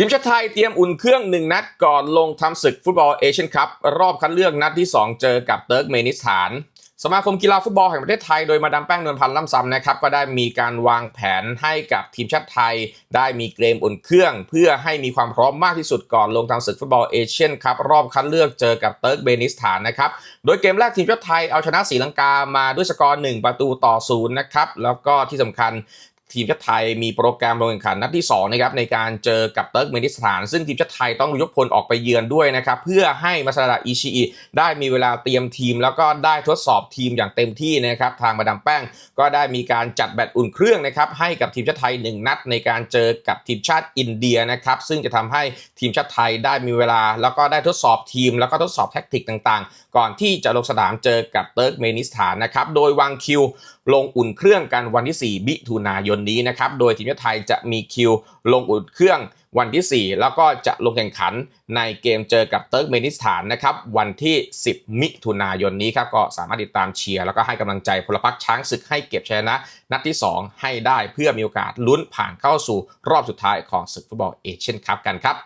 ทีมชาติไทยเตรียมอุ่นเครื่องหนึ่งนัดก่อนลงทำศึกฟุตบอลเอเชียนคัพรอบคัดเลือกนัดที่ 2 เจอกับเติร์กเมนิสถาน สมาคมกีฬาฟุตบอลแห่งประเทศไทยโดยมาดามแป้งนวลพันธ์ล่ำซำนะครับ ก็ได้มีการวางแผนให้กับทีมชาติไทย ได้มีเกมอุ่นเครื่อง เพื่อให้มีความพร้อมมากที่สุดก่อนลงทำศึกฟุตบอลเอเชียนคัพรอบคัดเลือกเจอกับเติร์กเมนิสถานนะครับโดยเกมแรกทีมชาติไทยเอาชนะศรีลังกามาด้วยสกอร์1ประตูต่อศูนย์นะครับแล้วก็ที่สำคัญ ทีมชาติไทยมีโปรแกรมลงแข่งขันนัดที่2นะครับในการเจอกับเติร์กเมนิสถาน ซึ่งทีมชาติไทยต้องยกพลออกไปเยือนด้วยนะครับเพื่อให้มาซาดะอิชิอิได้มีเวลาเตรียมทีม แล้วก็ได้ทดสอบทีมอย่างเต็มที่นะครับทางมาดามแป้ง ก็ได้มีการจัดแบตอุ่นเครื่องนะครับให้กับทีมชาติไทย 1 นัดในการเจอกับทีมชาติอินเดียนะครับซึ่งจะทำให้ทีมชาติไทยได้มีเวลา แล้วก็ได้ทดสอบทีม แล้วก็ทดสอบแท็กติกต่างๆ ก่อนที่จะลงสนามเจอกับเติร์กเมนิสถานนะครับโดยวางคิว ลงอุ่นเครื่องกันวันที่4มิถุนายนนี้นะครับ โดยทีมชาติไทยจะมีคิวลงอุ่นเครื่องวันที่ 4 แล้วก็จะลงแข่งขันในเกมเจอกับเติร์กเมนิสถานนะครับ วันที่ 10 มิถุนายนนี้ครับ ก็สามารถติดตามเชียร์ แล้วก็ให้กำลังใจพลพรรคช้างศึกให้เก็บชัยชนะ นัดที่ 2 ให้ได้เพื่อมีโอกาสลุ้นผ่านเข้าสู่รอบสุดท้ายของศึกฟุตบอลเอเชียนคัพกันครับ